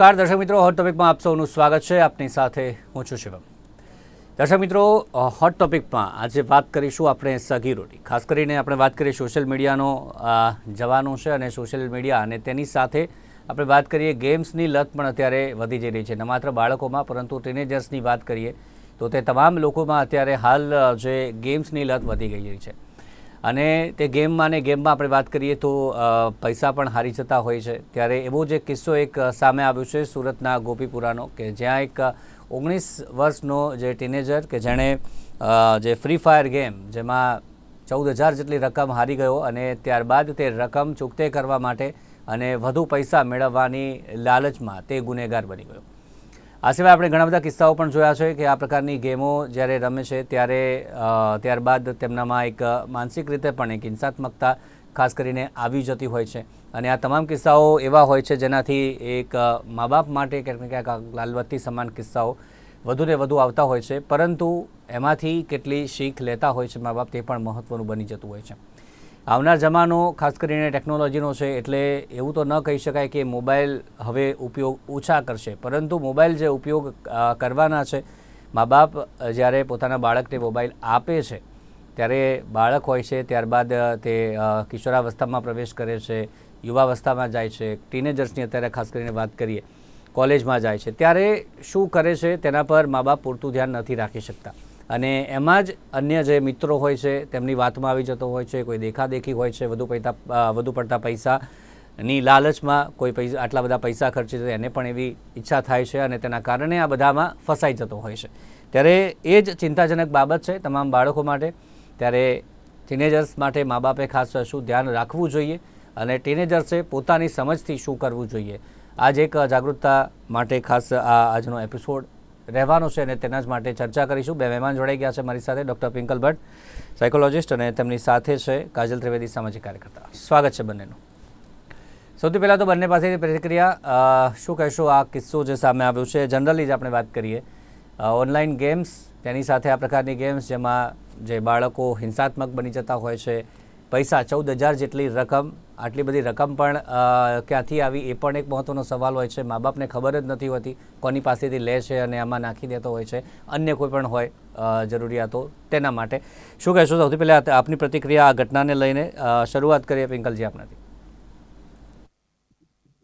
નમસ્કાર. દર્શક મિત્રો હોટ ટોપિકમાં આપ સૌનું સ્વાગત છે. આપની સાથે હું છું શિવમ. દર્શક મિત્રો હોટ ટોપિકમાં આજે વાત કરીશું આપણે સગીરોની ખાસ કરીને આપણે વાત કરીએ સોશિયલ મીડિયાનો જવાનો છે અને સોશિયલ મીડિયા અને તેની સાથે આપણે વાત કરીએ ગેમ્સની લત પણ અત્યારે વધી જઈ રહી છે. ન માત્ર બાળકોમાં, પરંતુ ટીનેજર્સની વાત કરીએ તો તે તમામ લોકોમાં અત્યારે હાલ જે ગેમ્સની લત વધી ગઈ છે. અને તે ગેમમાં ને ગેમમાં આપણે વાત કરીએ તો પૈસા પણ હારી જતા હોય છે. ત્યારે એવો જ કિસ્સો એક સામે આવ્યો છે સુરતના ગોપીપુરાનો, કે જ્યાં એક ઓગણીસ વર્ષનો જે ટીનેજર, કે જેણે જે ફ્રી ફાયર ગેમ જેમાં ચૌદ હજાર જેટલી રકમ હારી ગયો અને ત્યારબાદ તે રકમ ચૂકતે કરવા માટે અને વધુ પૈસા મેળવવાની લાલચમાં તે ગુનેગાર બની ગયો. આ સિવાય આપણે ઘણા બધા કિસ્સાઓ પણ જોયા છે કે આ પ્રકારની ગેમો જ્યારે રમે છે ત્યારે ત્યારબાદ તેમનામાં એક માનસિક રીતે પણ એક હિંસાત્મકતા ખાસ કરીને આવી જતી હોય છે. અને આ તમામ કિસ્સાઓ એવા હોય છે જેનાથી એક મા બાપ માટે ક્યાંક ને ક્યાંક લાલવત્તી સમાન કિસ્સાઓ વધુને વધુ આવતા હોય છે. પરંતુ એમાંથી કેટલી શીખ લેતા હોય છે મા બાપ તે પણ મહત્ત્વનું બની જતું હોય છે. આવનાર જમાનો, ખાસ કરીને ટેકનોલોજીનો છે, એટલે એવું તો ન કહી શકાય કે મોબાઈલ હવે ઉપયોગ ઓછા કરશે. પરંતુ મોબાઈલ જે ઉપયોગ કરવાના છે મા બાપ જ્યારે પોતાના બાળકને મોબાઈલ આપે છે, ત્યારે બાળક હોય છે, ત્યારબાદ તે કિશોરાવસ્થામાં પ્રવેશ કરે છે, યુવાવસ્થામાં જાય છે, ટીનેજર્સની અત્યારે ખાસ કરીને વાત કરીએ, કોલેજમાં જાય છે, ત્યારે શું કરે છે, તેના પર મા બાપ પૂરતું ધ્યાન નથી રાખી શકતા. અને એમાં જ અન્ય જે મિત્રો હોય છે, તેમની વાતમાં આવી જતો હોય છે, કોઈ દેખાદેખી હોય છે, વધુ પૈતા વધુ પડતા પૈસાની લાલચમાં કોઈ પૈસા, આટલા બધા પૈસા ખર્ચી છે, એને પણ એવી ઈચ્છા થાય છે અને તેના કારણે આ બધામાં ફસાઈ જતો હોય છે. ત્યારે એ જ ચિંતાજનક બાબત છે તમામ બાળકો માટે. ત્યારે ટીનેજર્સ માટે મા બાપે ખાસ શું ધ્યાન રાખવું જોઈએ અને ટીનેજર્સે પોતાની સમજથી શું કરવું જોઈએ. આજ એક જાગૃતતા માટે ખાસ આ આજનો એપિસોડ રહેવાનો છે અને તેના જ માટે ચર્ચા કરીશું. બે મહેમાન જોડાઈ ગયા છે મારી સાથે, ડૉક્ટર પિંકલ ભટ્ટ, સાયકોલોજિસ્ટ અને તેમની સાથે છે કાજલ ત્રિવેદી, સામાજિક કાર્યકર્તા. સ્વાગત છે બંનેનું. સૌથી પહેલાં તો બંને પાસેથી પ્રતિક્રિયા શું કહેશો આ કિસ્સો જે સામે આવ્યો છે? જનરલી જ આપણે વાત કરીએ ઓનલાઈન ગેમ્સ, તેની સાથે આ પ્રકારની ગેમ્સ જેમાં જે બાળકો હિંસાત્મક બની જતા હોય છે પૈસા, ચૌદ હજાર જેટલી રકમ, આટલી બધી રકમ પણ ક્યાંથી આવી એ પણ એક મહત્ત્વનો સવાલ હોય છે. મા બાપને ખબર જ નથી હોતી કોની પાસેથી લે છે અને આમાં નાખી દેતો હોય છે. અન્ય કોઈ પણ હોય જરૂરિયાતો તેના માટે. શું કહેશો? સૌથી પહેલાં આપની પ્રતિક્રિયા આ ઘટનાને લઈને શરૂઆત કરીએ. પિંકલજી, આપનાથી.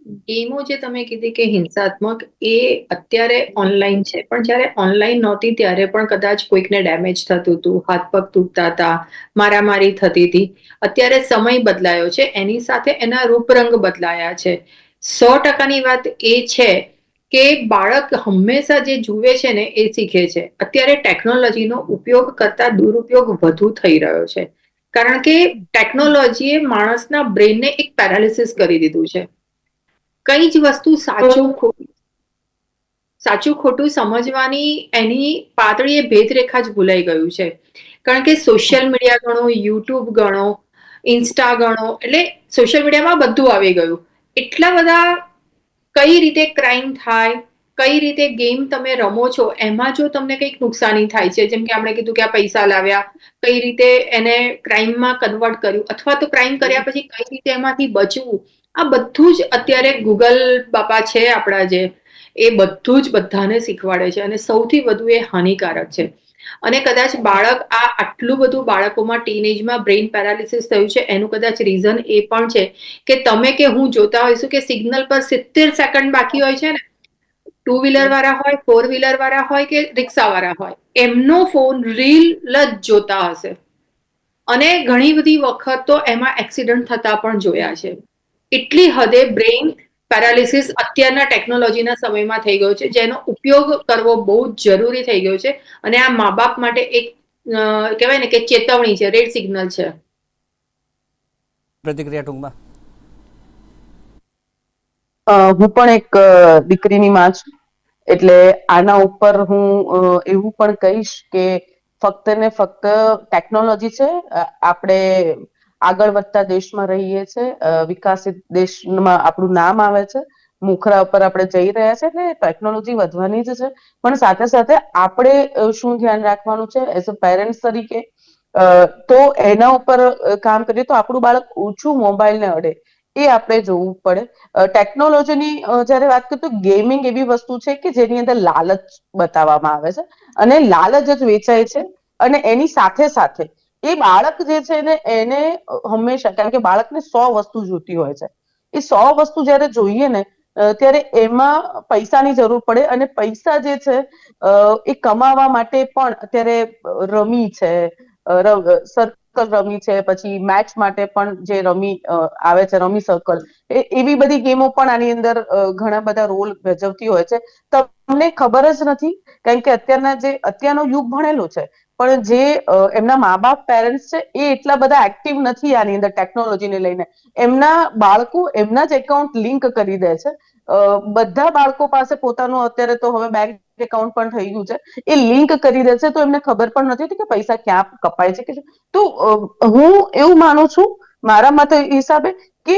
ગેમો જે તમે કીધી કે હિંસાત્મક, એ અત્યારે ઓનલાઈન છે. પણ જ્યારે ઓનલાઈન નહોતી ત્યારે પણ કદાચ કોઈકને ડેમેજ થતું હતું, હાથ પગ તૂટતા હતા, મારામારી થતી હતી. અત્યારે સમય બદલાયો છે. એની સાથે એના રૂપરંગ બદલાયા છે. સો ટકાની વાત એ છે કે બાળક હંમેશા જે જુએ છે ને એ શીખે છે. અત્યારે ટેકનોલોજીનો ઉપયોગ કરતા દુરુપયોગ વધુ થઈ રહ્યો છે. કારણ કે ટેકનોલોજીએ માણસના બ્રેનને એક પેરાલિસિસ કરી દીધું છે. કઈ જ વસ્તુ સાચું ખોટું સાચું ખોટું સમજવાની એની પાતળીએ ભેદરેખા જ ભૂલાઈ ગયું છે. કારણ કે સોશિયલ મીડિયા ગણો યુટ્યુબ ગણો ઇન્સ્ટા ગણો એટલે સોશિયલ મીડિયામાં બધું આવી ગયું. એટલા બધા કઈ રીતે ક્રાઇમ થાય કઈ રીતે ગેમ તમે રમો છો એમાં જો તમને કંઈક નુકસાની થાય છે જેમ કે આપણે કીધું કે આ પૈસા લાવ્યા કઈ રીતે એને ક્રાઇમમાં કન્વર્ટ કર્યું અથવા તો ક્રાઇમ કર્યા પછી કઈ રીતે એમાંથી બચવું આ બધું જ અત્યારે ગૂગલ બાપા છે, આપણા જે, એ બધું જ બધાને શીખવાડે છે અને સૌથી વધુ એ હાનિકારક છે. અને કદાચ બાળક આ આટલું બધું બાળકોમાં ટીનેજમાં બ્રેઇન પેરાલિસિસ થયું છે, એનું કદાચ રીઝન એ પણ છે કે તમે કે હું જોતા હોઈશું કે સિગ્નલ પર સિત્તેર સેકન્ડ બાકી હોય છે ને ટુ વ્હીલર વાળા હોય ફોર વ્હીલર વાળા હોય કે રિક્ષા વાળા હોય, એમનો ફોન રીલ જ જોતા હશે. અને ઘણી બધી વખત તો એમાં એક્સિડન્ટ થતા પણ જોયા છે. એટલી હદે બ્રેઇન પેરાલિસિસ અત્યારના ટેકનોલોજીના સમયમાં થઈ ગયો છે જેનો ઉપયોગ કરવો બહુ જ જરૂરી થઈ ગયો છે. અને આ મા બાપ માટે એક અ, કહેવાય ને કે ચેતવણી છે રેડ સિગ્નલ છે. પ્રતિક્રિયા ટૂંકમાં. અ, હું પણ એક દીકરીની માં છું. એટલે આના ઉપર હું અ, એવું પણ કહીશ કે ફક્ત ને ફક્ત ટેકનોલોજી છે આપણે આગળ વધતા દેશમાં રહીએ છીએ વિકાસિત દેશમાં આપણું નામ આવે છે, મુખરા ઉપર આપણે જઈ રહ્યા છે એટલે ટેકનોલોજી વધવાની જ છે. પણ સાથે સાથે આપણે શું ધ્યાન રાખવાનું છે? એઝ અ પેરેન્ટ્સ તરીકે તો એના ઉપર કામ કરીએ તો આપણું બાળક ઓછું મોબાઈલને અડે, એ આપણે જોવું પડે. ટેકનોલોજીની જ્યારે વાત કરીએ તો ગેમિંગ એવી વસ્તુ છે કે જેની અંદર લાલચ બતાવવામાં આવે છે અને લાલચ જ વેચાય છે અને એની સાથે સાથે એ બાળક જે છે ને, એને હંમેશા, કારણ કે બાળકને સો વસ્તુ જોતી હોય છે. એ સો વસ્તુ જ્યારે જોઈએ ને ત્યારે એમાં પૈસાની જરૂર પડે અને પૈસા જે છે એ કમાવા માટે પણ અત્યારે રમી છે. સર્કલ રમી છે, પછી મેચ માટે પણ જે રમી આવે છે, રમી સર્કલ એવી બધી ગેમો પણ આની અંદર ઘણા બધા રોલ ભજવતી હોય છે. તમને ખબર જ નથી, કારણ કે અત્યારના જે, અત્યારનો યુગ ભણેલો છે પણ જે એમના મા બાપ પેરેન્ટ્સ છે, એ એટલા બધા એક્ટિવ નથી આની અંદર ટેકનોલોજીને લઈને. એમના બાળકો એમના જ એકાઉન્ટ લિંક કરી દે છે. બધા બાળકો પાસે પોતાનું અત્યારે તો હવે બેંક એકાઉન્ટ પણ થઈ ગયું છે. એ લિંક કરી દે છે તો એમને ખબર પણ નથી હોતી કે પૈસા ક્યાં કપાય છે કે તો હું એવું માનું છું મારા મત હિસાબે કે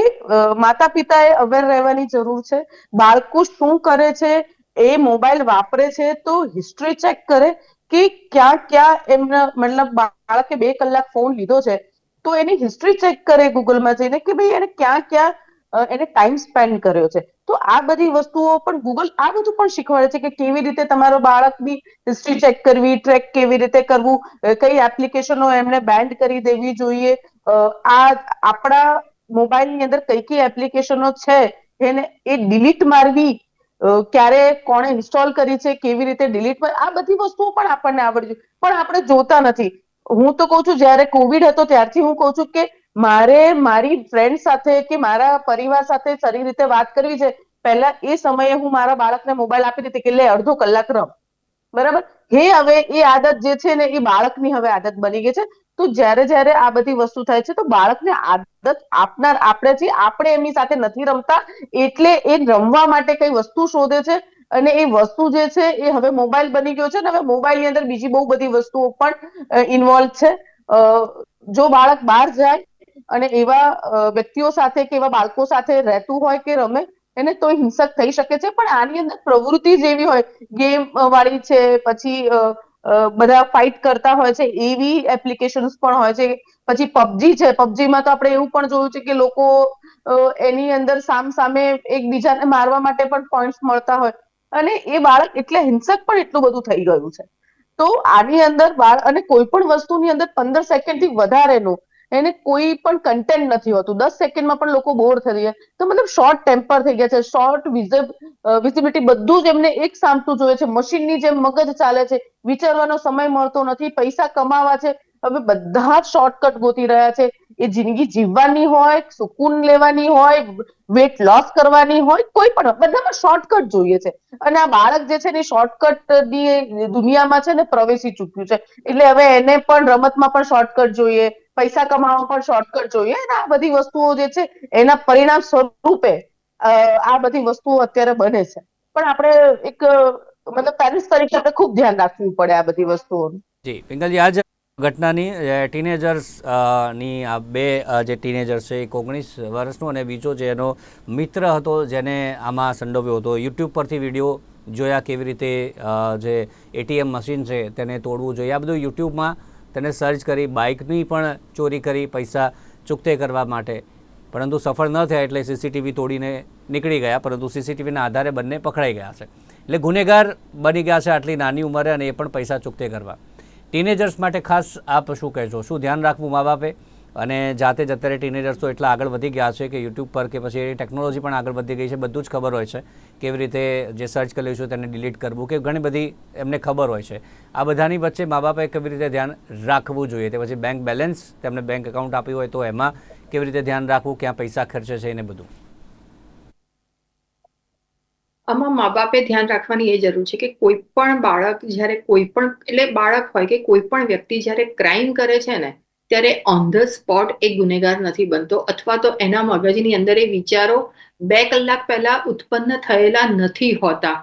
માતા પિતાએ અવેર રહેવાની જરૂર છે. બાળકો શું કરે છે, એ મોબાઈલ વાપરે છે તો હિસ્ટ્રી ચેક કરે. કે ક્યાં ક્યાં એમના, મતલબ બાળકે બે કલાક ફોન લીધો છે, તો એની હિસ્ટ્રી ચેક કરે ગૂગલમાં જઈને કે ભાઈ એને ક્યાં ક્યાં એને ટાઈમ સ્પેન્ડ કર્યો છે. તો આ બધી વસ્તુઓ પણ ગૂગલ આ બધું પણ શીખવાડે છે કે કેવી રીતે તમારો બાળકની હિસ્ટ્રી ચેક કરવી ટ્રેક કેવી રીતે કરવું કઈ એપ્લિકેશનો એમને બેન્ડ કરી દેવી જોઈએ આ આપણા મોબાઈલની અંદર કઈ કઈ એપ્લિકેશનો છે, એને એ ડિલીટ મારવી ક્યારે કોણે ઇન્સ્ટોલ કરી છે, કેવી રીતે ડિલીટ આ બધી વસ્તુઓ પણ આપણને આવડતી પણ આપણે જોતા નથી. હું તો કહું છું, જ્યારે કોવિડ હતો ત્યારથી હું કહું છું કે મારે મારી ફ્રેન્ડ સાથે કે મારા પરિવાર સાથે સારી રીતે વાત કરવી છે. પહેલા એ સમયે હું મારા બાળકને મોબાઈલ આપી દીધી કે લે, અડધો કલાક રમ. બરાબર? હે હવે એ આદત જે છે ને એ બાળકની હવે આદત બની ગઈ છે. તો જ્યારે જ્યારે આ બધી વસ્તુ થાય છે તો બાળકને આદત આપનાર આપણે છીએ. આપણે એમની સાથે નથી રમતા એટલે એ રમવા માટે કઈ વસ્તુ શોધે છે અને એ વસ્તુ જે છે એ હવે મોબાઈલ બની ગયો છે ને હવે મોબાઈલની અંદર બીજી બહુ બધી વસ્તુઓ પણ ઇન્વોલ્વ છે. જો બાળક બહાર જાય અને એવા વ્યક્તિઓ સાથે કે એવા બાળકો સાથે રહેતું હોય કે રમે એને તો હિંસક થઈ શકે છે પણ આની અંદર પ્રવૃત્તિ જેવી હોય ગેમ વાળી છે પછી અ, બધા ફાઇટ કરતા હોય છે, એવી એપ્લિકેશન્સ પણ હોય છે. પછી પબજી છે, પબજીમાં તો આપણે એવું પણ જોયું છે કે લોકો એની અંદર સામ સામે એકબીજાને મારવા માટે પણ પોઈન્ટ્સ મળતા હોય. અને એ બાળક એટલે હિંસક પણ એટલું બધું થઈ ગયું છે. તો આની અંદર બાળ અને કોઈ પણ વસ્તુની અંદર પંદર સેકન્ડથી વધારેનું એને કોઈ પણ કન્ટેન્ટ નથી હોતું. દસ સેકન્ડમાં પણ લોકો બોર થઈ ગયા તો મતલબ શોર્ટ ટેમ્પર થઈ ગયા છે શોર્ટ વિઝિબિલિટી બધું જ એમને એક સામતું જોઈએ છે. મશીનની જેમ મગજ ચાલે છે, વિચારવાનો સમય મળતો નથી, પૈસા કમાવા છે. હવે બધા જ શોર્ટકટ ગોતી રહ્યા છે. એ જિંદગી જીવવાની હોય, સુકૂન લેવાની હોય વેટ લોસ કરવાની હોય, કોઈ પણ બધામાં શોર્ટકટ જોઈએ છે. અને આ બાળક જે છે ને શોર્ટકટની દુનિયામાં છે ને પ્રવેશી ચૂક્યું છે. એટલે હવે એને પણ રમતમાં પણ શોર્ટકટ જોઈએ. પૈસા કમાવામાં પણ શોર્ટકટ જોઈએ. અને આ બધી વસ્તુઓ જે છે, એના પરિણામ સ્વરૂપે આ બધી વસ્તુઓ અત્યારે બને છે. પણ આપણે એક, મતલબ પેરેન્ટ્સ તરીકે આપણે ખૂબ ધ્યાન રાખવું પડે આ બધી વસ્તુઓનું. જી, પિંગલજી આજ ઘટનાની ટીનેજર્સની આ બે જે ટીનેજર છે, એક ઓગણીસ વર્ષનો અને બીજો જે એનો મિત્ર હતો, જેને આમાં સંડોવ્યો હતો. યુટ્યુબ પરથી વીડિયો જોયા કેવી રીતે જે એટીએમ મશીન છે, તેને તોડવું જોઈએ. આ બધું યુટ્યુબમાં તેને સર્ચ કરી, બાઇકની પણ ચોરી કરી, પૈસા ચૂકતે કરવા માટે. પરંતુ સફળ ન થયા એટલે સીસીટીવી તોડીને નીકળી ગયા, પરંતુ સીસીટીવીના આધારે બંને પકડાઈ ગયા છે. એટલે ગુનેગાર બની ગયા છે આટલી નાની ઉંમરે અને એ પણ પૈસા ચૂકતે કરવા. ટીનેજર્સ માટે ખાસ આપ શું કહેશો? શું ધ્યાન રાખવું મા બાપે? અને જાતે જ અત્યારે ટીનેજર્સ તો એટલા આગળ વધી ગયા છે કે યુટ્યુબ પર કે પછી ટેકનોલોજી પણ આગળ વધી ગઈ છે, બધું જ ખબર હોય છે કેવી રીતે જે સર્ચ કર્યું છે તેને ડિલીટ કરવું કે ઘણી બધી એમને ખબર હોય છે. આ બધાની વચ્ચે મા બાપે કેવી રીતે ધ્યાન રાખવું જોઈએ તે પછી બેંક બેલેન્સ તેમને બેંક એકાઉન્ટ આપ્યું હોય તો એમાં કેવી રીતે ધ્યાન રાખવું, ક્યાં પૈસા ખર્ચે છે એને બધું. આમાં મા બાપે ધ્યાન રાખવાની એ જરૂર છે કે કોઈ પણ બાળક જ્યારે કોઈ પણ, એટલે બાળક હોય કે કોઈ પણ વ્યક્તિ જ્યારે ક્રાઇમ કરે છે ને ત્યારે ઓન ધ સ્પોટ એ ગુનેગાર નથી બનતો. અથવા તો એના મગજની અંદર એ વિચારો બે કલાક પહેલા ઉત્પન્ન થયેલા નથી હોતા.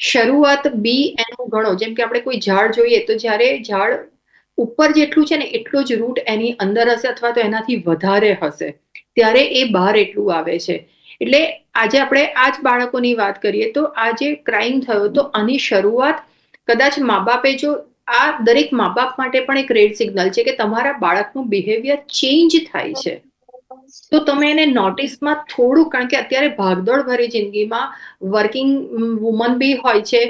શરૂઆત બી એનું ગણો. જેમ કે આપણે કોઈ ઝાડ જોઈએ તો જ્યારે ઝાડ ઉપર જેટલું છે ને એટલું જ રૂટ એની અંદર હશે અથવા તો એનાથી વધારે હશે. ત્યારે એ બહાર એટલું આવે છે. એટલે આજે આપણે આ જ બાળકોની વાત કરીએ તો આ જે ક્રાઇમ થયો તો આની શરૂઆત કદાચ મા બાપે જો આ દરેક મા બાપ માટે પણ એક રેડ સિગ્નલ છે કે તમારા બાળકનું બિહેવિયર ચેન્જ થાય છે. તો તમે એને નોટિસમાં થોડું, કારણ કે અત્યારે ભાગદોડ ભરી જિંદગીમાં વર્કિંગ વુમન બી હોય છે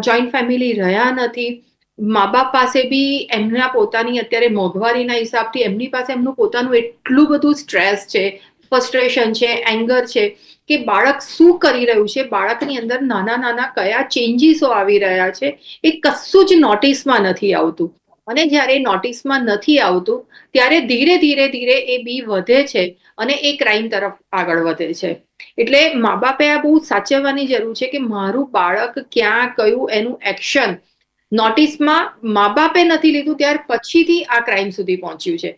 જોઈન્ટ ફેમિલી રહ્યા નથી મા બાપ પાસે બી એમના પોતાની અત્યારે મોંઘવારીના હિસાબથી એમની પાસે એમનું પોતાનું એટલું બધું સ્ટ્રેસ છે ફ્રસ્ટ્રેશન છે એંગર છે કે બાળક શું કરી રહ્યું છે? બાળકની અંદર નાના નાના કયા ચેન્જીસો આવી રહ્યા છે? એ કશું જ નોટિસમાં નથી આવતું. અને જ્યારે નોટિસમાં નથી આવતું, ત્યારે ધીરે ધીરે ધીરે એ બી વધે છે અને એ ક્રાઇમ તરફ આગળ વધે છે. એટલે મા બાપે આ બહુ સાચવવાની જરૂર છે કે મારું બાળક ક્યાં, કયું, એનું એક્શન નોટિસમાં મા બાપે નથી લીધું ત્યાર પછીથી આ ક્રાઇમ સુધી પહોંચ્યું છે.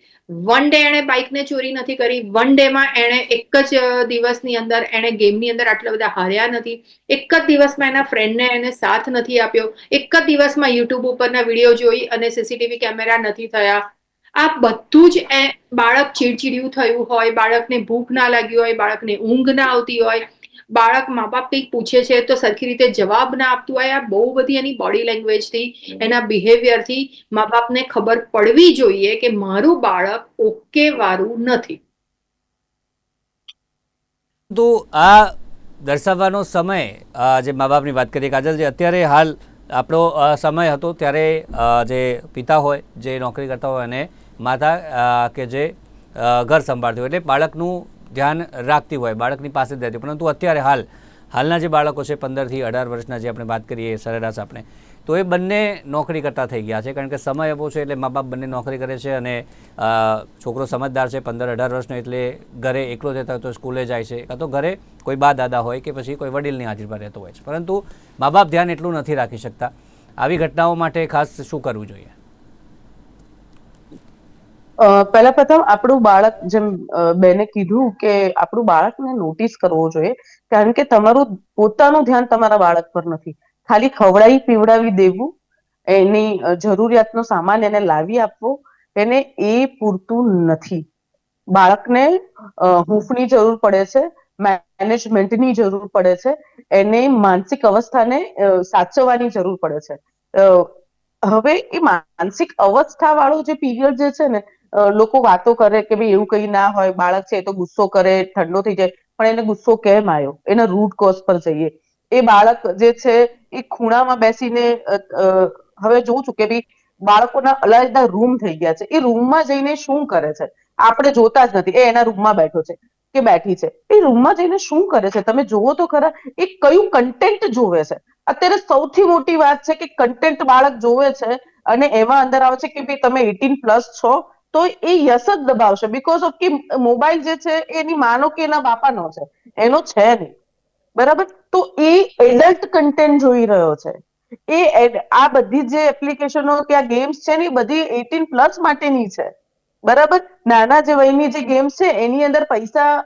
વન ડે એણે બાઇકને ચોરી નથી કરી. વન ડેમાં એણે એક જ દિવસની અંદર, એણે ગેમની અંદર આટલા બધા હાર્યા નથી. એક જ દિવસમાં એના ફ્રેન્ડને એને સાથ નથી આપ્યો. એક જ દિવસમાં યુટ્યુબ ઉપરના વીડિયો જોઈ અને સીસીટીવી કેમેરા નથી થયા. આ બધું જ એ બાળક ચીડચીડિયું થયું હોય, બાળકને ભૂખ ના લાગી હોય, બાળકને ઊંઘ ના આવતી હોય બાળક મા બાપ કંઈક પૂછે છે તો સરખી રીતે જવાબ ના આપતું હોય. આ બહુ બધી એની બોડી લેંગ્વેજથી એના બિહેવિયરથી મા બાપને ખબર પડવી જોઈએ કે મારું બાળક ઓકે વાળું નથી. તો આ દર્શાવવાનો સમય જે મા બાપની વાત કરીએ કાજલ જે અત્યારે હાલ આપણો સમય હતો ત્યારે જે પિતા હોય જે નોકરી કરતા હોય અને માતા કે જે ઘર સંભાળતી હોય. એટલે બાળકનું ધ્યાન રાખતી હોય, બાળકની પાસે જ રહેતી પરંતુ અત્યારે હાલ, હાલના જે બાળકો છે, પંદરથી અઢાર વર્ષના જે આપણે વાત કરીએ સરેરાશ આપણે, તો એ બંને નોકરી કરતા થઈ ગયા છે. કારણ કે સમય એવો છે એટલે મા બાપ બંને નોકરી કરે છે અને છોકરો સમજદાર છે, પંદર અઢાર વર્ષનો એટલે ઘરે એકલો જતા હોય તો સ્કૂલે જાય છે, કાં તો ઘરે કોઈ બા દાદા હોય કે પછી કોઈ વડીલની હાજરીમાં રહેતો હોય છે. પરંતુ મા બાપ ધ્યાન એટલું નથી રાખી શકતા. આવી ઘટનાઓ માટે ખાસ શું કરવું જોઈએ? પહેલા પ્રથમ આપણું બાળક જેમ બેને કીધું કે આપણું બાળકને નોટિસ કરવો જોઈએ, કારણ કે તમારું પોતાનું ધ્યાન તમારા બાળક પર નથી. ખાલી ખવડાવી, પીવડાવી દેવું, એની જરૂરિયાતનો સામાન એને લાવી આપવો, એને એ પૂરતું નથી. બાળકને હૂંફની જરૂર પડે છે મેનેજમેન્ટની જરૂર પડે છે, એને માનસિક અવસ્થાને સાચવવાની જરૂર પડે છે. હવે એ માનસિક અવસ્થા વાળો જે પીરિયડ જે છે ને લોકો વાતો કરે કે ભાઈ એવું કઈ ના હોય, બાળક છે એ તો ગુસ્સો કરે, ઠંડો થઈ જાય, પણ એને ગુસ્સો કેમ આવ્યો એના રૂટ કોઝ પર જઈએ. એ બાળક જે છે એ ખૂણામાં બેસીને હવે જોઉં છું કે ભાઈ બાળકોના અલગ રૂમ થઈ ગયા છે. એ રૂમમાં જઈને શું કરે છે? આપણે જોતા જ નથી. એ એના રૂમમાં બેઠો છે કે બેઠી છે. એ રૂમમાં જઈને શું કરે છે? તમે જોવો તો ખરા, એ કયું કન્ટેન્ટ જોવે છે? અત્યારે સૌથી મોટી વાત છે કે કન્ટેન્ટ બાળક જોવે છે અને એમાં અંદર આવે છે કે ભાઈ તમે એટીન પ્લસ છો તો એ યસ જ દબાવશે. બીકોઝ ઓફ કે મોબાઈલ જે છે, એની માનો કે એના બાપાનો છે. એનો છે નહીં. બરાબર? તો એ એડલ્ટ કન્ટેન્ટ જોઈ રહ્યો છે. એ આ બધી જે એપ્લિકેશનો કે આ ગેમ્સ છે ને બધી એટીન પ્લસ માટેની છે. બરાબર? નાના જે વયની જે ગેમ્સ છે, એની અંદર પૈસા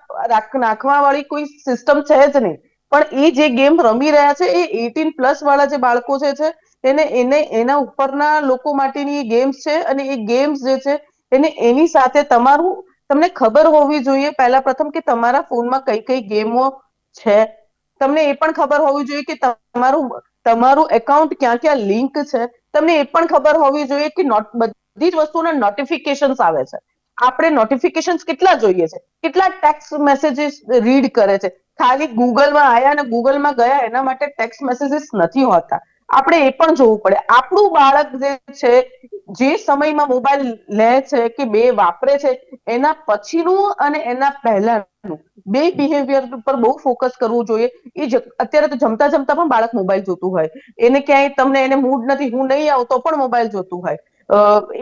નાખવા વાળી કોઈ સિસ્ટમ છે જ નહીં. પણ એ જે ગેમ રમી રહ્યા છે, એ એટીન પ્લસ વાળા જે બાળકો છે, એને એને, એના ઉપરના લોકો માટેની ગેમ્સ છે અને એ ગેમ્સ જે છે એને, એની સાથે તમારું, તમને ખબર હોવી જોઈએ પહેલા પ્રથમ કે તમારા ફોનમાં કઈ કઈ ગેમો છે. તમને એ પણ ખબર હોવી જોઈએ કે તમારું તમારું એકાઉન્ટ ક્યાં ક્યાં લિંક છે. તમને એ પણ ખબર હોવી જોઈએ કે નોટ બધી જ વસ્તુના નોટિફિકેશન્સ આવે છે. આપણે નોટિફિકેશન્સ કેટલા જોઈએ છે? કેટલા ટેક્સ્ટ મેસેજીસ રીડ કરે છે? ખાલી ગૂગલમાં આયા અને ગૂગલમાં ગયા એના માટે ટેક્સ્ટ મેસેજીસ નથી હોતા. આપણે એ પણ જોવું પડે. આપણું બાળક જે છે, જે સમયમાં મોબાઈલ લે છે કે બે વાપરે છે, એના પછીનું અને એના પહેલાનું, બે બિહેવિયર પર બહુ ફોકસ કરવું જોઈએ. એ અત્યારે તો જમતા જમતા પણ બાળક મોબાઈલ જોતું હોય. એને ક્યાંય તમને એને મૂડ નથી, હું નહીં આવતો પણ મોબાઈલ જોતું હોય.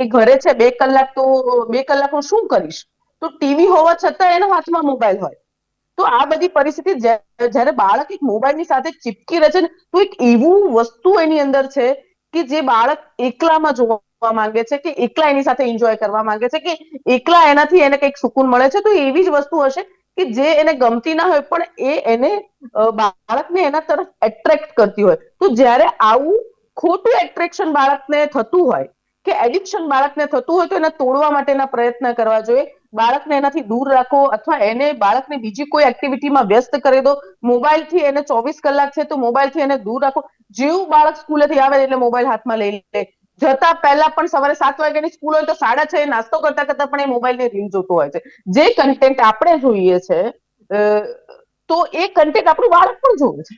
એ ઘરે છે, બે કલાક તો, બે કલાક હું શું કરીશ? તો ટીવી હોવા છતાં એના હાથમાં મોબાઈલ હોય. તો આ બધી પરિસ્થિતિ જ્યા- જ્યારે બાળક એક મોબાઈલની સાથે ચીપકી રહે છે ને, તો એક એવું વસ્તુ એની અંદર છે કે જે બાળક એકલામાં જોવા માંગે છે કે એકલા એની સાથે એન્જોય કરવા માંગે છે કે એકલા એનાથી એને કંઈક સુકૂન મળે છે, તો એવી જ વસ્તુ હશે કે જે એને ગમતી ના હોય, પણ એ એને બાળકને એના તરફ એટ્રેક્ટ કરતી હોય. તો જ્યારે આવું ખોટું એટ્રેક્શન બાળકને થતું હોય કે એડિક્શન બાળકને થતું હોય, તો એને તોડવા માટેના પ્રયત્ન કરવા જોઈએ. બાળકને એનાથી દૂર રાખો અથવા એને બાળકને બીજી કોઈ એક્ટિવિટીમાં વ્યસ્ત કરી દો. મોબાઈલથી એને ચોવીસ કલાક છે તો મોબાઈલથી એને દૂર રાખો. જેવું બાળક સ્કૂલેથી આવે એટલે મોબાઈલ હાથમાં લઈ લે. જતા પહેલા પણ સવારે સાત વાગ્યાની સ્કૂલ હોય તો સાડા છ નાસ્તો કરતા કરતા પણ એ મોબાઈલની રીલ જોતો હોય છે. જે કન્ટેન્ટ આપણે જોઈએ છે તો એ કન્ટેન્ટ આપણું બાળક પણ જોવે છે.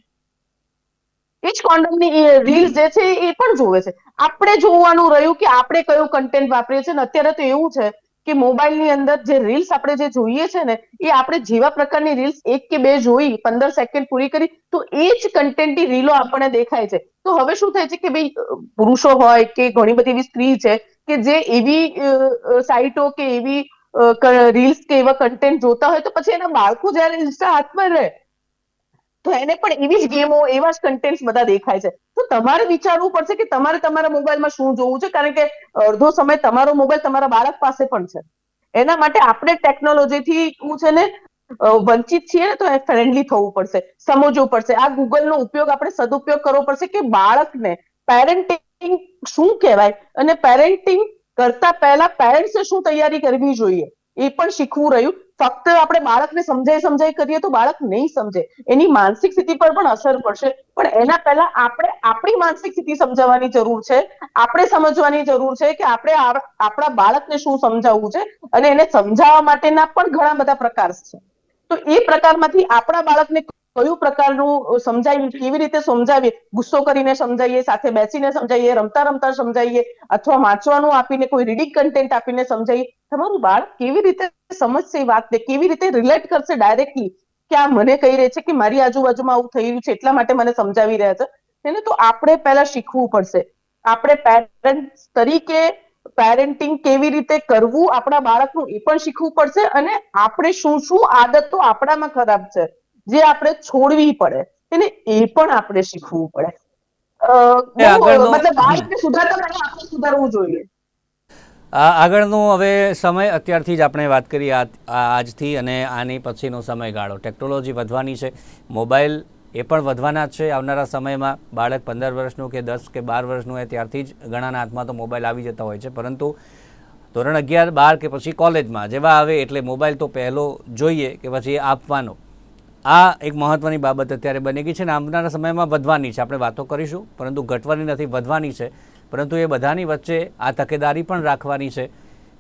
એ જ કોન્ડમની રીલ્સ જે છે એ પણ જોવે છે. આપણે જોવાનું રહ્યું કે આપણે કયું કન્ટેન્ટ વાપરીએ છીએ ને અત્યારે તો એવું છે કે મોબાઈલની અંદર જે રીલ્સ આપણે જે જોઈએ છે ને, એ આપણે જેવા પ્રકારની રીલ્સ એક કે બે જોઈ, પંદર સેકન્ડ પૂરી કરી, તો એ જ કન્ટેન્ટની રીલો આપણને દેખાય છે. તો હવે શું થાય છે કે ભાઈ પુરુષો હોય કે ઘણી બધી એવી સ્ત્રી છે કે જે એવી સાઇટો કે એવી રીલ્સ કે એવા કન્ટેન્ટ જોતા હોય તો પછી એના બાળકો જયારે ઇન્સ્ટા હાથમાં રહે તો એને પણ એવી જ ગેમો, એવા જ કન્ટેન્ટ બધા દેખાય છે. તો તમારે વિચારવું પડશે કે તમારે તમારા મોબાઈલમાં શું જોવું છે? કારણ કે અડધો સમય તમારો મોબાઈલ તમારા બાળક પાસે પણ છે. એના માટે આપણે ટેકનોલોજીથી હું છે ને વંચિત છીએ ને તો એ ફ્રેન્ડલી થવું પડશે. સમજવું પડશે. આ ગૂગલનો ઉપયોગ આપણે સદુપયોગ કરવો પડશે કે બાળકને પેરેન્ટિંગ શું કહેવાય? અને પેરેન્ટિંગ કરતા પહેલા પેરેન્ટ્સે શું તૈયારી કરવી જોઈએ? એ પણ શીખવું રહ્યું. ફક્ત આપણે બાળકને સમજાય સમજાય કરીએ તો બાળક નહીં સમજે. એની માનસિક સ્થિતિ પર પણ અસર પડશે. પણ એના પહેલા આપણે આપણી માનસિક સ્થિતિ સમજાવવાની જરૂર છે. આપણે સમજવાની જરૂર છે કે આપણે આપણા બાળકને શું સમજાવવું છે અને એને સમજાવવા માટેના પણ ઘણા બધા પ્રકાર છે. તો એ પ્રકારમાંથી આપણા બાળકને કયું પ્રકારનું સમજાવી કેવી રીતે સમજાવીએ? ગુસ્સો કરીને સમજાવીએ સાથે બેસીને સમજાવીએ રમતા રમતા સમજાવીએ અથવા વાંચવાનું આપીને કોઈ રીડિંગ કન્ટેન્ટ આપીને સમજાવીએ તમારું બાળક કેવી રીતે સમજશે વાતને? કેવી રીતે રિલેટ કરશે ડાયરેક્ટલી કે આ મને કહી રહે છે કે મારી આજુબાજુમાં આવું થઈ રહ્યું છે, એટલા માટે મને સમજાવી રહ્યા છે? એને તો આપણે પહેલા શીખવું પડશે. આપણે પેરેન્ટ તરીકે પેરેન્ટિંગ કેવી રીતે કરવું, આપણા બાળકનું એ પણ શીખવું પડશે અને આપણે શું શું આદતો આપણામાં ખરાબ છે? જે આપણે છોડવી પડે એને એ પણ આપણે શીખવું પડે. મતલબ બાળકને સુધારતા આપણે સુધારવું જોઈએ. આગળનો હવે સમય અત્યારથી જ આપણે વાત કરી આજથી અને આની પછીનો સમયગાળો. ટેકનોલોજી વધવાની છે મોબાઈલ એ પણ વધવાના જ છે. આવનારા સમયમાં બાળક પંદર વર્ષનું કે દસ કે બાર વર્ષનું હોય ત્યારથી જ ઘણાના હાથમાં તો મોબાઈલ આવી જતા હોય છે. પરંતુ ધોરણ અગિયાર બાર કે પછી કોલેજમાં જેવા આવે એટલે મોબાઈલ તો પહેલો જોઈએ કે પછી આપવાનો. આ એક મહત્વની બાબત અત્યારે બની ગઈ છે અને આવનારા સમયમાં વધવાની છે. આપણે વાતો કરીશું, પરંતુ ઘટવાની નથી, વધવાની છે. પરંતુ એ બધાની વચ્ચે આ તકેદારી પણ રાખવાની છે.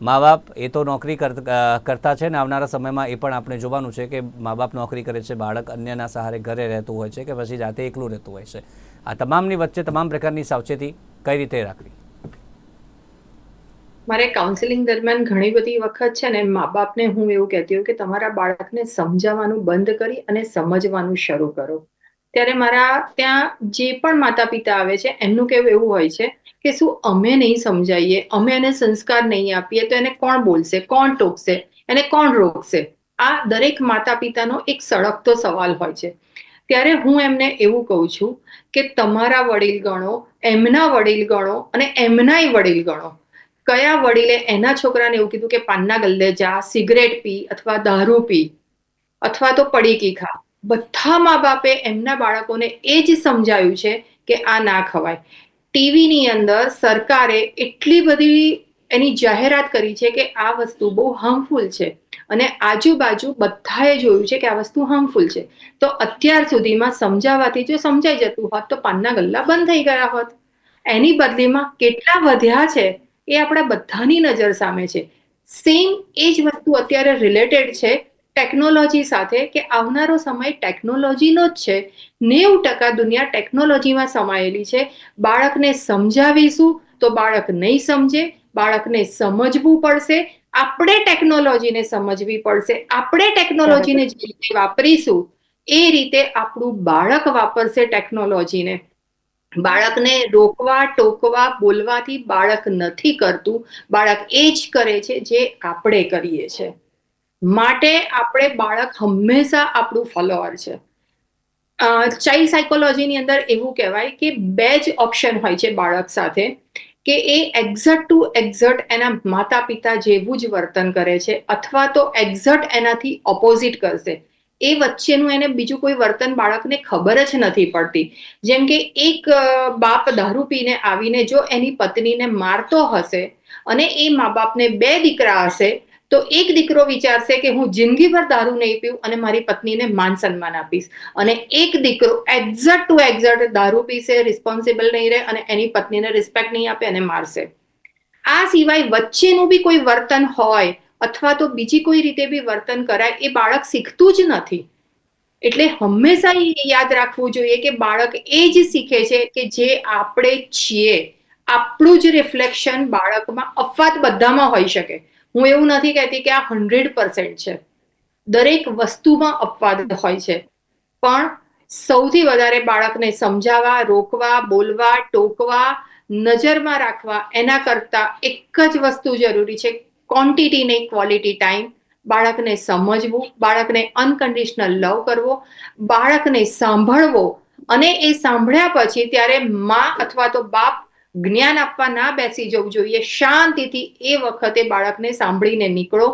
મા બાપ એ તો નોકરી કર- કરતા છે ને આવનારા સમયમાં એ પણ આપણે જોવાનું છે કે મા બાપ નોકરી કરે છે, બાળક અન્યના સહારે ઘરે રહેતું હોય છે કે પછી જાતે એકલું રહેતું હોય છે. આ તમામની વચ્ચે તમામ પ્રકારની સાવચેતી કઈ રીતે રાખવી? મારે કાઉન્સેલિંગ દરમિયાન ઘણી બધી વખત છે ને મા બાપને હું એવું કહેતી હોઉં કે તમારા બાળકને સમજાવવાનું બંધ કરી અને સમજવાનું શરૂ કરો. ત્યારે મારા ત્યાં જે પણ માતા પિતા આવે છે, એમનું કહેવું એવું હોય છે કે શું અમે નહીં સમજાવીએ અમે એને સંસ્કાર નહીં આપીએ, તો એને કોણ બોલશે, કોણ ટોકશે, એને કોણ રોકશે? આ દરેક માતા પિતાનો એક સળગતો સવાલ હોય છે. ત્યારે હું એમને એવું કહું છું કે તમારા વડીલ ગણો એમના વડીલ ગણો અને એમનાય વડીલ ગણો કયા વડીલે એના છોકરાને એવું કીધું કે પાનના ગલ્લે જા, સિગરેટ પી અથવા દારૂ પી અથવા તો પડીકી ખા. બધા મા બાપે એમના બાળકોને એ જ સમજાયું છે કે આ ના ખવાય. ટીવીની અંદર સરકારે એટલી બધી એની જાહેરાત કરી છે કે આ વસ્તુ બહુ હાર્મફુલ છે. અને આજુબાજુ બધાએ જોયું છે કે આ વસ્તુ હાર્મફુલ છે. તો અત્યાર સુધીમાં સમજાવવાથી જો સમજાઈ જતું હોત તો પાનના ગલ્લા બંધ થઈ ગયા હોત. એની બદલીમાં કેટલા વધ્યા છે એ આપણા બધાની નજર સામે છે. સેમ એ જ વસ્તુ અત્યારે રિલેટેડ છે ટેકનોલોજી સાથે કે આવનારો સમય ટેકનોલોજીનો જ છે. નેવું ટકા દુનિયા ટેકનોલોજીમાં સમાયેલી છે. બાળકને સમજાવીશું તો બાળક નહીં સમજે, બાળકને સમજવું પડશે. આપણે ટેકનોલોજીને સમજવી પડશે. આપણે ટેકનોલોજીને જે રીતે વાપરીશું, એ રીતે આપણું બાળક વાપરશે ટેકનોલોજીને બાળકને રોકવા, ટોકવા, બોલવાથી બાળક નથી કરતું. બાળક એ જ કરે છે જે આપણે કરીએ છે. માટે આપણે બાળક હંમેશા આપણું ફોલોઅર છે. ચાઇલ્ડ સાયકોલોજીની અંદર એવું કહેવાય કે બે જ ઓપ્શન હોય છે બાળક સાથે. કે એ એક્ઝટ ટુ એક્ઝટ એના માતા પિતા જેવું જ વર્તન કરે છે અથવા તો એક્ઝટ એનાથી ઓપોઝિટ કરશે. એ વચ્ચેનું એને બીજું કોઈ વર્તન બાળકને ખબર જ નથી પડતી. જેમ કે એક બાપ દારૂ પીને આવીને જો એની પત્નીને મારતો હશે અને એ મા બાપને બે દીકરા હશે, તો એક દીકરો વિચારશે કે હું જિંદગીભર દારૂ નહીં પીઉં અને મારી પત્નીને માન સન્માન આપીશ. અને એક દીકરો એક્ઝેક્ટ ટુ એક્ઝેક્ટ દારૂ પીશે, રિસ્પોન્સિબલ નહીં રહે અને એની પત્નીને રિસ્પેક્ટ નહીં આપે અને મારશે. આ સિવાય વચ્ચેનું બી કોઈ વર્તન હોય અથવા તો બીજી કોઈ રીતે બી વર્તન કરાય, એ બાળક શીખતું જ નથી. એટલે હંમેશા એ યાદ રાખવું જોઈએ કે બાળક એ જ શીખે છે કે જે આપણે છીએ. આપણું જ રિફ્લેક્શન બાળકમાં અફવાત બધામાં હોઈ શકે. હું એવું નથી કહેતી કે આ હંડ્રેડ પર્સન્ટ છે. દરેક વસ્તુમાં અપવાદ હોય છે. પણ સૌથી વધારે બાળકને સમજાવવા, રોકવા, બોલવા, ટોકવા, નજરમાં રાખવા, એના કરતા એક જ વસ્તુ જરૂરી છે ક્વોન્ટિટી નહીં ક્વોલિટી ટાઈમ બાળકને સમજવું, બાળકને અનકન્ડિશનલ લવ કરવો, બાળકને સાંભળવો. અને એ સાંભળ્યા પછી ત્યારે મા અથવા તો બાપ જ્ઞાન આપવા ના બેસી જવું જોઈએ. શાંતિથી એ વખતે બાળકને સાંભળીને નીકળો.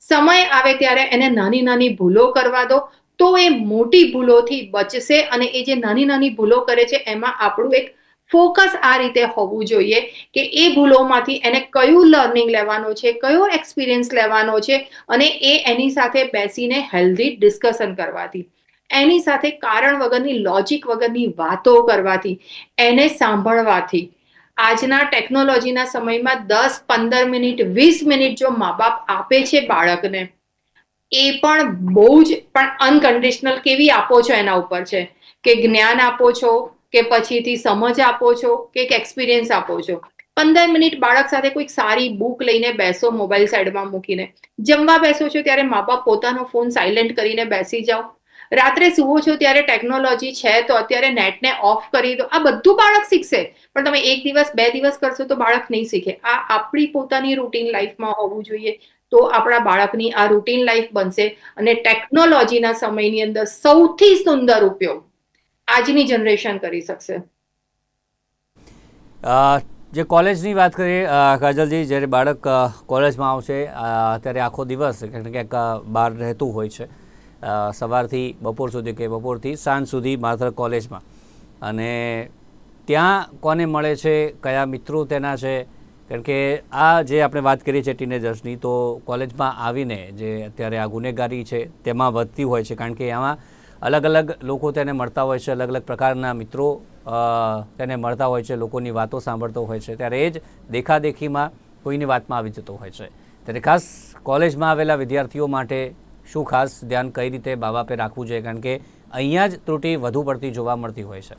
સમય આવે ત્યારે એને નાની નાની ભૂલો કરવા દો. તો એ મોટી ભૂલોથી બચશે અને એ જે નાની નાની ભૂલો કરે છે, એમાં આપણું એક ફોકસ આ રીતે હોવું જોઈએ કે એ ભૂલોમાંથી એને કયું લર્નિંગ લેવાનો છે, કયો એક્સપિરિયન્સ લેવાનો છે અને એ એની સાથે બેસીને હેલ્ધી ડિસ્કશન કરવાથી. એની સાથે કારણ વગરની, લોજિક વગરની વાતો કરવાથી, એને સાંભળવાથી. આજના ટેકનોલોજીના સમયમાં દસ, પંદર મિનિટ, વીસ મિનિટ જો મા બાપ આપે છે બાળકને, એ પણ બહુ જ, પણ અનકન્ડિશનલ કેવી આપો છો એના ઉપર છે? કે જ્ઞાન આપો છો? કે પછીથી સમજ આપો છો, કે એક એક્સપિરિયન્સ આપો છો. પંદર મિનિટ બાળક સાથે કોઈક સારી બુક લઈને બેસો મોબાઈલ સાઈડમાં મૂકીને. જમવા બેસો છો ત્યારે મા બાપ પોતાનો ફોન સાયલેન્ટ કરીને બેસી જાઓ. રાત્રે સુવો છો ત્યારે ટેકનોલોજી છે તો અત્યારે નેટને ઓફ કરી દો. આ બધું બાળક શીખશે. પણ તમે એક દિવસ, બે દિવસ કરશો તો બાળક નહીં શીખે. આ આપણી પોતાની રૂટીન લાઈફમાં હોવું જોઈએ તો આપણા બાળકની આ રૂટીન લાઈફ બનશે. અને ટેકનોલોજીના સમયની અંદર સૌથી સુંદર ઉપયોગ આજની જનરેશન કરી શકશે. જે કોલેજની વાત કરીએ કાજલજી, જ્યારે બાળક કોલેજમાં આવશે ત્યારે આખો દિવસ ક્યાંક ક્યાંક બહાર રહેતું હોય છે. સવારથી બપોર સુધી કે બપોરથી સાંજ સુધી માત્ર કોલેજમાં. અને ત્યાં કોને મળે છે, કયા મિત્રો તેના છે, કારણ કે આ જે આપણે વાત કરીએ છીએ ટીનેજર્સની તો કોલેજમાં આવીને જે અત્યારે આ ગુનેગારી છે, તેમાં વધતી હોય છે. કારણ કે આમાં અલગ અલગ લોકો તેને મળતા હોય છે અલગ અલગ પ્રકારના મિત્રો તેને મળતા હોય છે, લોકોની વાતો સાંભળતો હોય છે. ત્યારે એ જ દેખાદેખીમાં કોઈની વાતમાં આવી જતો હોય છે. ત્યારે ખાસ કોલેજમાં આવેલા વિદ્યાર્થીઓ માટે શું ખાસ ધ્યાન કઈ રીતે બાબા પે રાખવું જોઈએ? કારણ કે અહીંયા જ ત્રુટિ વધુ પડતી જોવા મળતી હોય છે.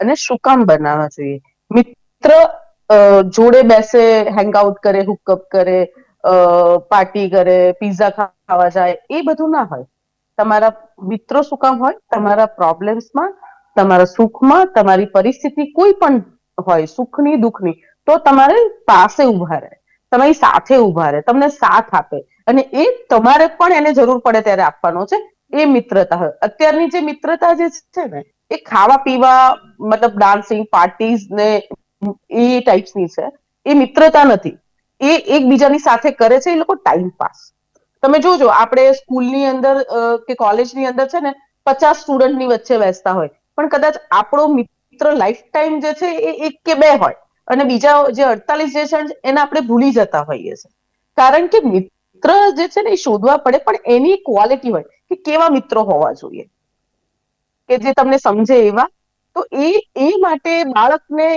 અને શું કામ બનાવવા જોઈએ? મિત્ર જોડે બેસે હેંગઆઉટ કરે હુકઅપ કરે પાર્ટી કરે પિઝા ખાવા જાય, એ બધું ના હોય. તમારા મિત્રો શું કામ હોય? તમારા પ્રોબ્લેમ્સમાં તમારા સુખમાં, તમારી પરિસ્થિતિ કોઈ પણ હોય, સુખની, દુઃખની, તો તમારે પાસે ઊભા રહે. તમારી સાથે ઊભા રહે, તમને સાથ આપે. અને એ તમારે પણ એને જરૂર પડે ત્યારે આપવાનો છે, એ મિત્રતા હોય. અત્યારની જે મિત્રતા જે છે ને એ ખાવા પીવા, મતલબ ડાન્સિંગ પાર્ટીઝ ને એ ટાઈપ્સની છે. એ મિત્રતા નથી. એ એકબીજાની સાથે કરે છે, એ લોકો ટાઈમ પાસ તમે જોજો, આપણે સ્કૂલની અંદર કે કોલેજની અંદર છે ને, પચાસ સ્ટુડન્ટની વચ્ચે બેસતા હોય. પણ કદાચ આપણો મિત્ર લાઈફ ટાઈમ જે છે, એ એક કે બે હોય. અને બીજા જે અડતાલીસ જે છે, એને આપણે ભૂલી જતા હોઈએ છીએ કારણ કે મિત્ર જે છે ને, એ શોધવા પડે, પણ એની ક્વોલિટી હોય કે કેવા મિત્રો હોવા જોઈએ. કે જે તમને સમજે એવા, તો એ એ માટે બાળકને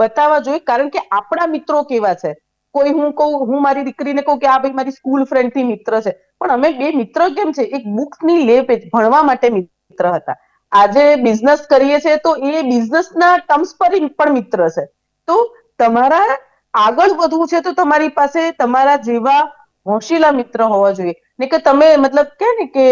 બતાવવા જોઈએ. કારણ કે આપણા મિત્રો કેવા છે? કોઈ હું કહું, હું મારી દીકરીને કહું કે, આ ભાઈ મારી સ્કૂલ ફ્રેન્ડથી મિત્ર છે. પણ અમે બે મિત્ર કેમ છે? એક બુક્સની લે પેજ ભણવા માટે મિત્ર હતા. આજે બિઝનેસ કરીએ છીએ તો એ બિઝનેસના ટર્મ્સ પર પણ મિત્ર છે. તો તમારા આગળ વધવું છે તો તમારી પાસે તમારા જેવા હોશીલા મિત્ર હોવા જોઈએ. ને કે તમે મતલબ કે ને કે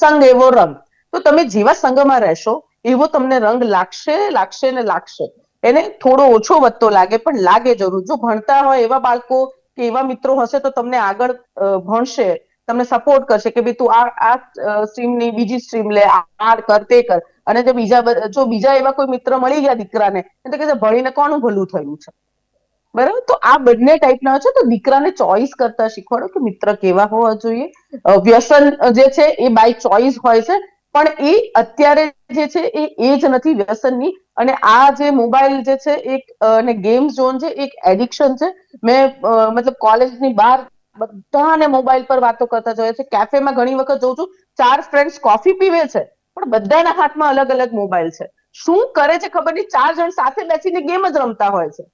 સંગ એવો રંગ. તો તમે જેવા સંઘમાં રહેશો, એવો તમને રંગ લાગશે લાગશે ને લાગશે. એને થોડો ઓછો વધતો લાગે, પણ લાગે જરૂર. જો ભણતા હોય એવા બાળકો કે એવા મિત્રો હશે તો તમને આગળ ભણશે, તમને સપોર્ટ કરશે કે ભાઈ તું આ આ સ્ટ્રીમની બીજી સ્ટ્રીમ લે, આ કર, તે કર. અને જો બીજા જો બીજા એવા કોઈ મિત્ર મળી ગયા દીકરાને તો કે ભણીને કોનું ભલું થયું છે? બરાબર? તો આ બંને ટાઈપના છે, તો દીકરાને ચોઈસ કરતા શીખવાડો કે મિત્ર કેવા હોવા જોઈએ. વ્યસન જે છે એ બાય ચોઈસ હોય છે પણ એ અત્યારે જે છે એ એ જ નથી વ્યસનની. અને આ જે મોબાઈલ જે છે એક, અને ગેમ ઝોન છે એક એડિક્શન છે. મેં મતલબ કોલેજની બહાર બધાને મોબાઈલ પર વાતો કરતા જોયા છે. કેફેમાં ઘણી વખત જોઉં છું, ચાર ફ્રેન્ડ્સ કોફી પીવે છે, પણ બધાના હાથમાં અલગ અલગ મોબાઈલ છે. શું કરે છે ખબર નહીં? ચાર જણ સાથે બેસીને ગેમ જ રમતા હોય છે.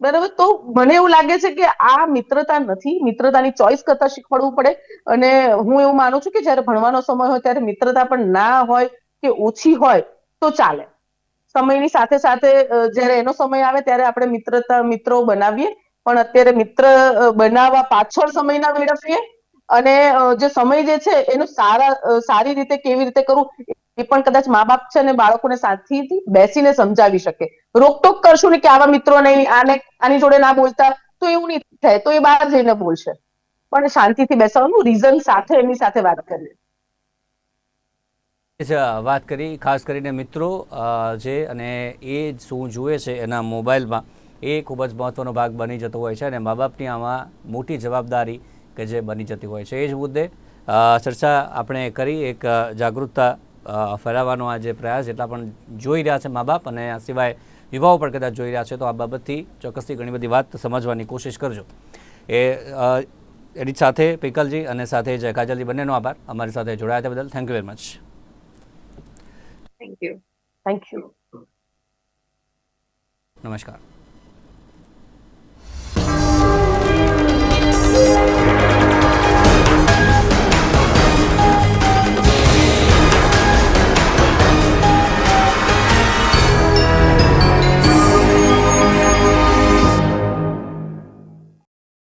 બરાબર? તો મને એવું લાગે છે કે આ મિત્રતા નથી. મિત્રતાની ચોઈસ કરતા શીખવાડવું પડે. અને હું એવું માનું છું કે જ્યારે ભણવાનો સમય હોય, ત્યારે મિત્રતા પણ ના હોય કે ઓછી હોય, તો ચાલે. સમયની સાથે સાથે જ્યારે એનો સમય આવે, ત્યારે આપણે મિત્રતા મિત્રો બનાવીએ. પણ અત્યારે મિત્ર બનાવવા પાછળ સમય ના વેડફીએ અને જે સમય જે છે, એનું સારા સારી રીતે કેવી રીતે કરવું એ પણ કદાચ મા બાપ છે ને બાળકોને સાથીથી બેસીને સમજાવી શકે. રોકટોક કરશું ને કે આવા મિત્રો નહીં, આને, આની જોડે ના બોલતા, તો એવું નહીં થાય, તો એ બહાર જઈને બોલશે. પણ શાંતિથી બેસવાનું રીઝન સાથે એની સાથે વાત કરીએ. વાત કરી, ખાસ કરીને મિત્રો જે અને એ શું જુએ છે એના મોબાઈલમાં, એ ખૂબ જ મહત્ત્વનો ભાગ બની જતો હોય છે અને મા બાપની આમાં મોટી જવાબદારી કે જે બની જતી હોય છે. એ જ મુદ્દે ચર્ચા આપણે કરી, એક જાગૃતતા ફેલાવવાનો આ જે પ્રયાસ જેટલા પણ જોઈ રહ્યા છે મા બાપ અને આ સિવાય યુવાઓ પણ કદાચ જોઈ રહ્યા છે તો આ બાબતથી ચોક્કસથી ઘણી બધી વાત સમજવાની કોશિશ કરજો. એ એની સાથે પિકલજી અને સાથે જય કાજલજી બંનેનો આભાર. અમારી સાથે જોડાયા બદલ thank you very much. Thank you. Thank you. નમસ્કાર.